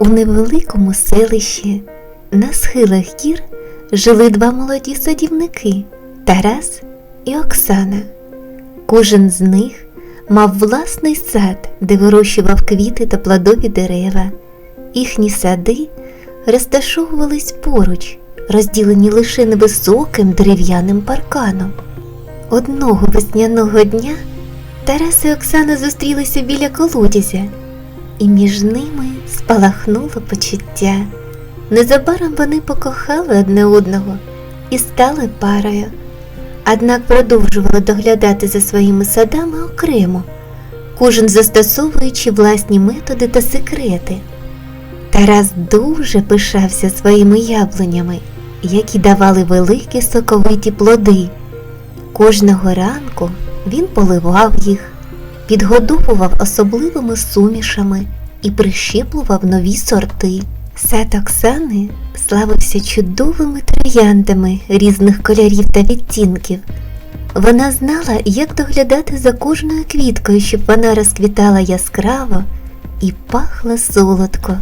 У невеликому селищі на схилах гір жили два молоді садівники Тарас і Оксана. Кожен з них мав власний сад, де вирощував квіти та плодові дерева. Їхні сади розташовувались поруч, розділені лише невисоким дерев'яним парканом. Одного весняного дня Тарас і Оксана зустрілися біля колодязя, і між ними спалахнуло почуття. Незабаром вони покохали одне одного і стали парою, однак продовжували доглядати за своїми садами окремо, кожен застосовуючи власні методи та секрети. Тарас дуже пишався своїми яблунями, які давали великі соковиті плоди. Кожного ранку він поливав їх, підгодовував особливими сумішами і прищеплював нові сорти. Сад Оксани славився чудовими трояндами різних кольорів та відтінків. Вона знала, як доглядати за кожною квіткою, щоб вона розквітала яскраво і пахла солодко.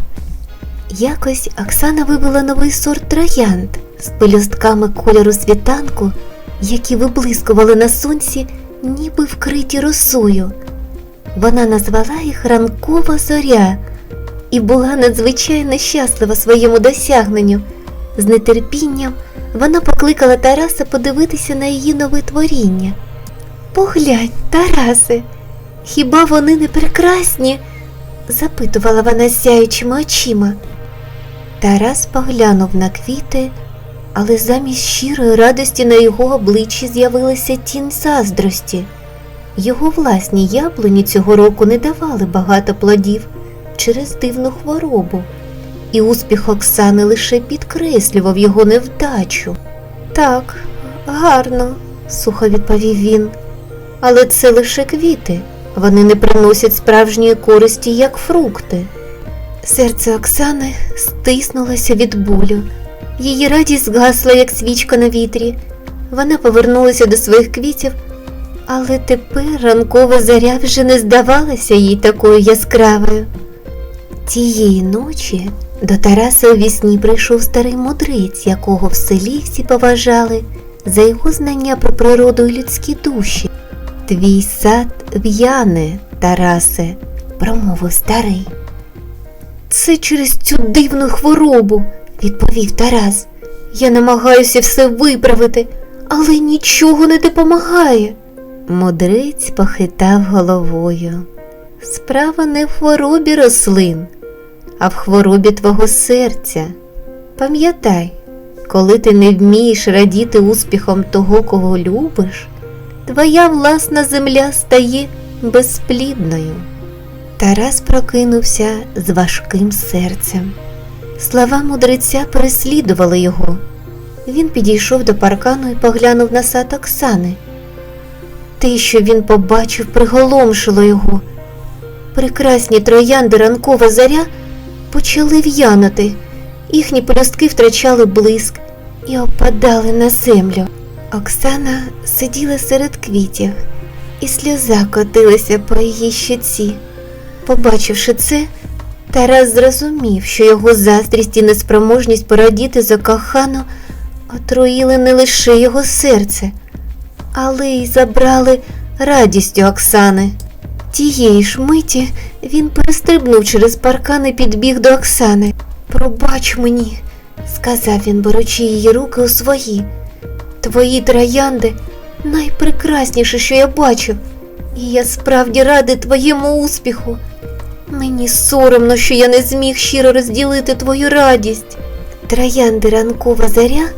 Якось Оксана вивела новий сорт троянд з пелюстками кольору світанку, які виблискували на сонці, ніби вкриті росою. Вона назвала їх ранкова зоря і була надзвичайно щаслива своєму досягненню. З нетерпінням вона покликала Тараса подивитися на її нове творіння. Поглянь, Тарасе, хіба вони не прекрасні? запитувала вона сяючими очима. Тарас поглянув на квіти, але замість щирої радості на його обличчі з'явилася тінь заздрості. Його власні яблуні цього року не давали багато плодів через дивну хворобу, і успіх Оксани лише підкреслював його невдачу. Так, гарно, сухо відповів він. Але це лише квіти, вони не приносять справжньої користі, як фрукти. Серце Оксани стиснулося від болю. Її радість згасла, як свічка на вітрі. Вона повернулася до своїх квітів, але тепер ранкова заря вже не здавалася їй такою яскравою. Тієї ночі до Тараса у вісні прийшов старий мудрець, якого в селі всі поважали за його знання про природу і людські душі. Твій сад в'яне, Тарасе, промовив старий. Це через цю дивну хворобу, відповів Тарас. Я намагаюся все виправити, але нічого не допомагає. Мудрець похитав головою. Справа не в хворобі рослин, а в хворобі твого серця. Пам'ятай, коли ти не вмієш радіти успіхом того, кого любиш, твоя власна земля стає безплідною. Тарас прокинувся з важким серцем. Слова мудреця переслідували його. Він підійшов до паркану і поглянув на сад Оксани. Те, що він побачив, приголомшило його. Прекрасні троянди ранкова заря почали в'янути, їхні пелюстки втрачали блиск і опадали на землю. Оксана сиділа серед квітів, і сльоза котилася по її щоці. Побачивши це, Тарас зрозумів, що його заздрість і неспроможність порадіти за кохану отруїли не лише його серце, але й забрали радістю Оксани. Тієї ж миті він перестрибнув через паркан і підбіг до Оксани. Пробач мені, сказав він, беручи її руки у свої. Твої троянди найпрекрасніше, що я бачив, і я справді радий твоєму успіху. Мені соромно, що я не зміг щиро розділити твою радість. Троянди ранкова заря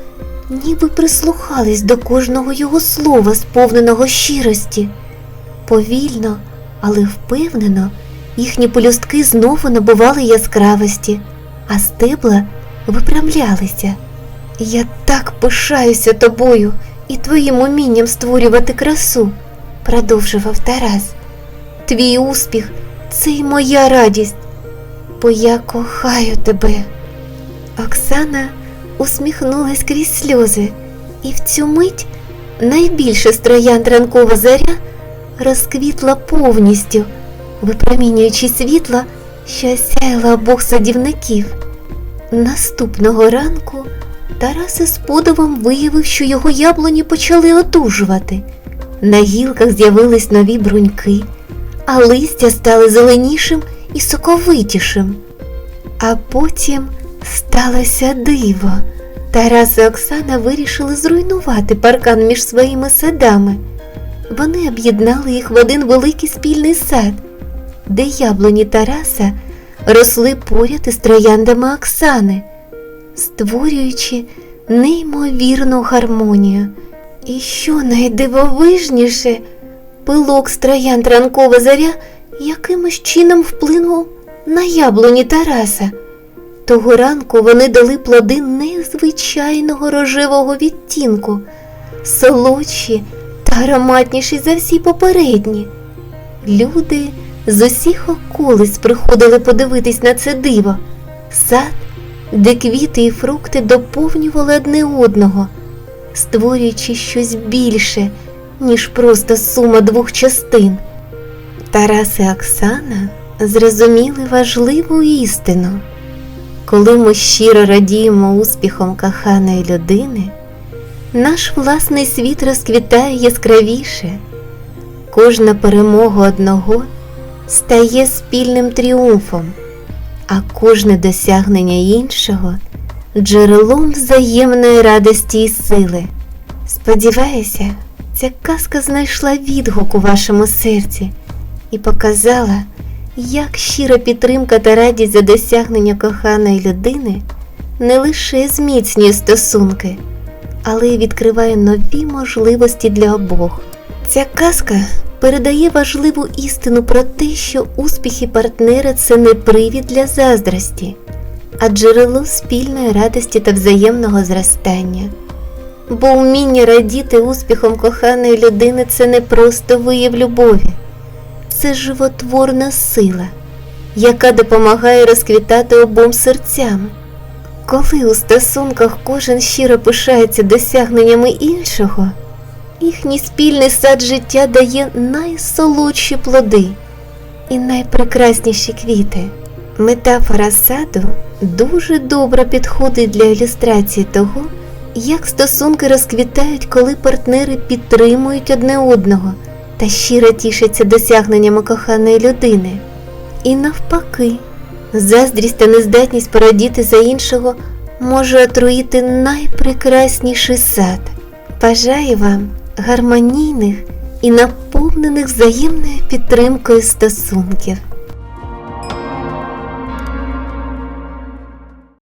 ніби прислухались до кожного його слова, сповненого щирості. Повільно, але впевнено, їхні полюстки знову набували яскравості, а стебла випрямлялися. Я так пишаюся тобою і твоїм умінням створювати красу, продовжував Тарас. Твій успіх це й моя радість, бо я кохаю тебе. Оксана усміхнулась крізь сльози, і в цю мить найбільше з троянд ранкова заря розквітла повністю, випромінюючи світло що осяяла обох садівників. Наступного ранку Тарас із подивом виявив, що його яблуні почали одужувати. На гілках з'явились нові бруньки, а листя стали зеленішим і соковитішим. А потім сталося диво. Тарас і Оксана вирішили зруйнувати паркан між своїми садами. Вони об'єднали їх в один великий спільний сад, де яблуні Тараса росли поряд із трояндами Оксани, створюючи неймовірну гармонію. І що найдивовижніше, пилок з троянд ранкова заря якимось чином вплинув на яблуні Тараса. Того ранку вони дали плоди незвичайного рожевого відтінку, солодші та ароматніші за всі попередні. Люди з усіх околиць приходили подивитись на це диво, сад, де квіти і фрукти доповнювали одне одного, створюючи щось більше, ніж просто сума двох частин. Тарас і Оксана зрозуміли важливу істину. Коли ми щиро радіємо успіхом коханої людини, наш власний світ розквітає яскравіше. Кожна перемога одного стає спільним тріумфом, а кожне досягнення іншого джерелом взаємної радості і сили. Сподіваюся, ця казка знайшла відгук у вашому серці і показала, як щира підтримка та радість за досягнення коханої людини не лише зміцнює стосунки, але й відкриває нові можливості для обох. Ця казка передає важливу істину про те, що успіхи партнера це не привід для заздрості, а джерело спільної радості та взаємного зростання. Бо вміння радіти успіхом коханої людини це не просто вияв любові, це животворна сила, яка допомагає розквітати обом серцям. Коли у стосунках кожен щиро пишається досягненнями іншого, їхній спільний сад життя дає найсолодші плоди і найпрекрасніші квіти. Метафора саду дуже добре підходить для ілюстрації того, як стосунки розквітають, коли партнери підтримують одне одного та щиро тішаться досягненнями коханої людини. І навпаки, заздрість та нездатність порадіти за іншого може отруїти найпрекрасніший сад. Бажаю вам гармонійних і наповнених взаємною підтримкою стосунків.